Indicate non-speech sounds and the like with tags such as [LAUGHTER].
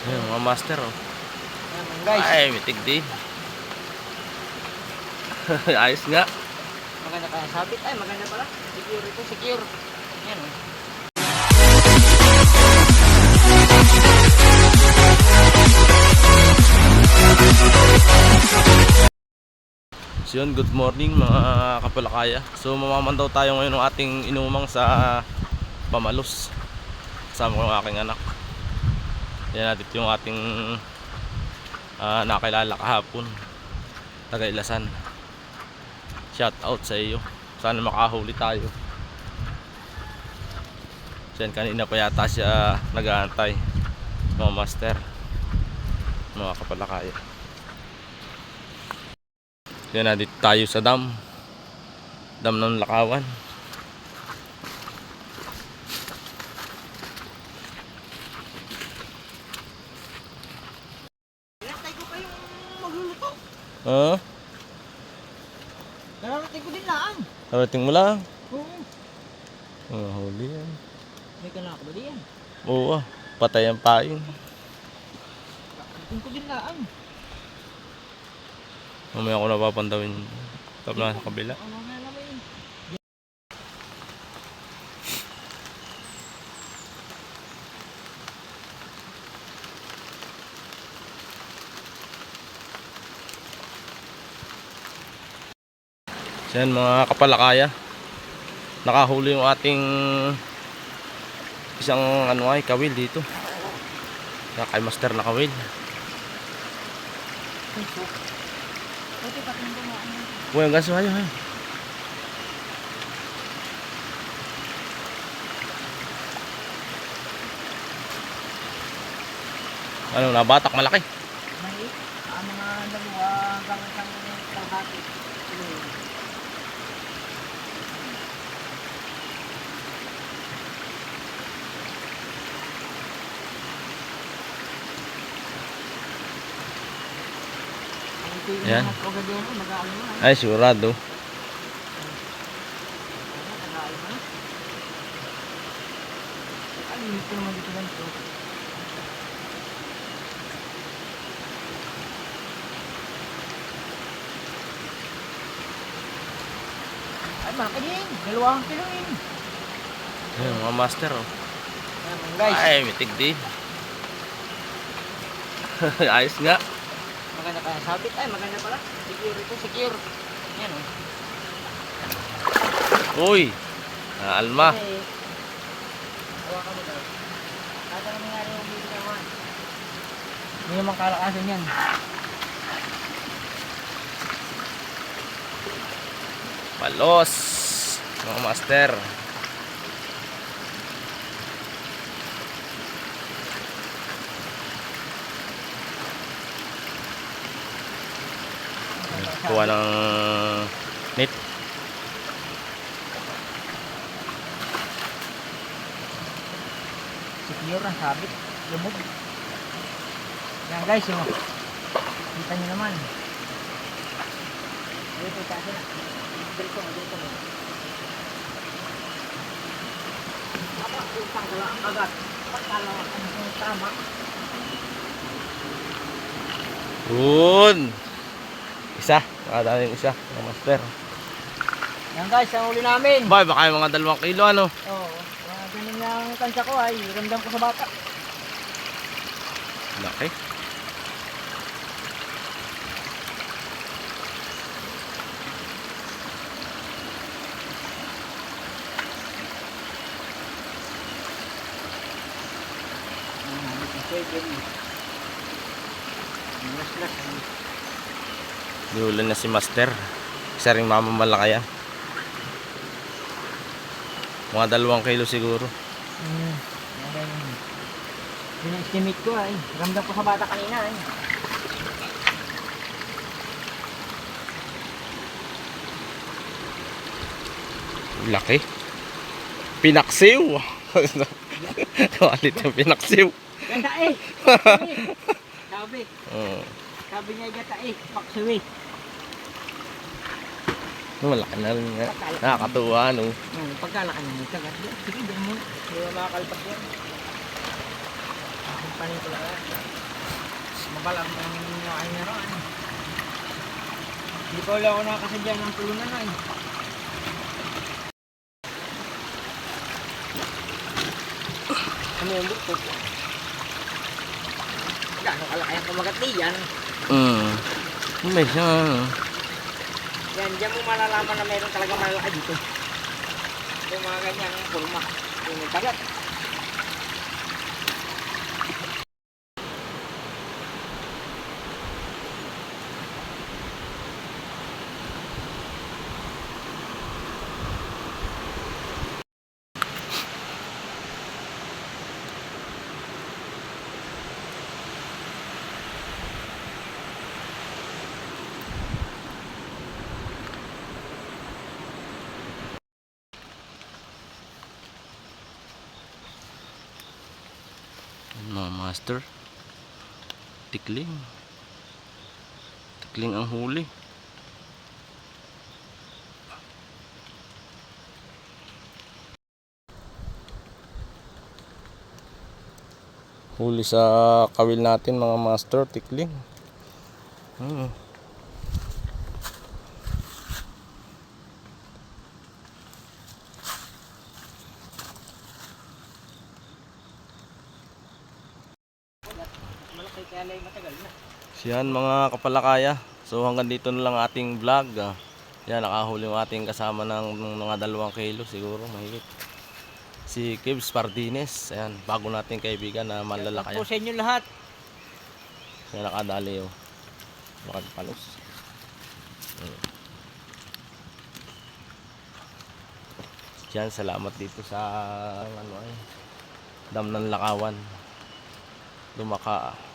Ayun, mga master oh. Ayan, guys. Ay, mitig din. [LAUGHS] Ayos nga. Maganda kaya sabit. Ay, maganda pala. Secure ito, secure. Yan oh. So yun, good morning mga kapalakaya. So mamamandaw tayo ngayon ng ating inumang sa Pamalos. Kasama ko yung aking anak. Yan natin yung ating ah, nakilala kahapon. Taga Ilasan. Shout out sa iyo. Sana makahuli tayo. Yan, kanina pa yata siya nag-aantay. Mga master. Mga kapalakaya. Yan na tayo sa dam. Dam ng Lakawan. Nantay ko pa yung magluluto. Ah, Nararating ko din lang. narating mo lang. Oo. Ah, huli yan. May kanaka ba diyan? Oo ah, patay ang pain. Nararating ko din lang. Mamaya ko napapandawin. Tap na sa kabila. Ano nga So yan mga kapalakaya. Nakahuli yung ating isang ano ay kawil dito. Kaya kay master na kawil. Uy, ang gaso hayo. Ano, nabatak malaki. May ang mga dalawa hanggang isang kalahati. Ano yun? Ang ito yung Yan. mga kagadero, mag-aano na. Ay, sigurado. Ay, malaki din. Dalawang kilo yun. Ayun, mga master oh. Ayan. Ay, mitig din. [LAUGHS] Ayos nga. Maganda kaya sabit. Ay, maganda pala. Secure ito, secure. Yan oh. Uy, ah, alma. Kasi, hawakan mo daw. Kahit ano nangyari yung video naman. Hindi naman kalakasan yan. Palos. Mga master. Kuha ng net. Secure ang sabit. Lumog. Yan guys, oh. Kita nyo naman. Dito tayo na. Dito mo, dito mo. Apa, utang ko lang agad. Pagkala ko ang tama. Yun. Isa. Nakadami yung isa. Mga master. Yan guys, ang uli namin. Ba, baka yung mga dalawang kilo ano. Oo. Oh, ganun yung tansya ko ay ramdam ko sa bata. Laki. Mo. Mas Dulo na si master. Isa ring mamamalaki yan. Mga dalawang kilo siguro. Hmm. Yun ang estimate ko ay. Ramdam ko sa bata kanina ay. Laki. Pinaksiw. [LAUGHS] Kawalit yung pinaksiw. Ganda eh! Sabi. Mm. [LAUGHS] Sabi niya gata eh. Paksuwi. Malaki na rin nga. Nakakatuwa no. Hmm, pagkalaki na. Sagat. Sige, dyan mo. Hindi mo makakalpas yan. panito lang. Mabalang ang ay naroon. Hindi pa wala ako nakakasadya ng tulunan na eh. Ano yung buktot? Gano'ng kalaki ang kumagati yan. Mm. May siya. ano. Yan, diyan mo malalaman na mayroon talaga malaki dito. Yung mga ganyang pulma. Yung may bagat. Mga master. Tikling. Tikling ang huli. Huli sa kawil natin mga master, tikling. Hmm. Malaki kaya lang matagal na. Yan mga kapalakaya. So hanggang dito na lang ating vlog. ah. Yan nakahuli yung ating kasama ng, mga dalawang kilo siguro mahigit. Si Kibs Pardines. Ayan, bago nating kaibigan na malalakaya. Po sa inyo lahat. Yan nakadali oh. Makagpalos. Mm. Yan, salamat dito sa ano ay dam ng Lakawan. Dumaka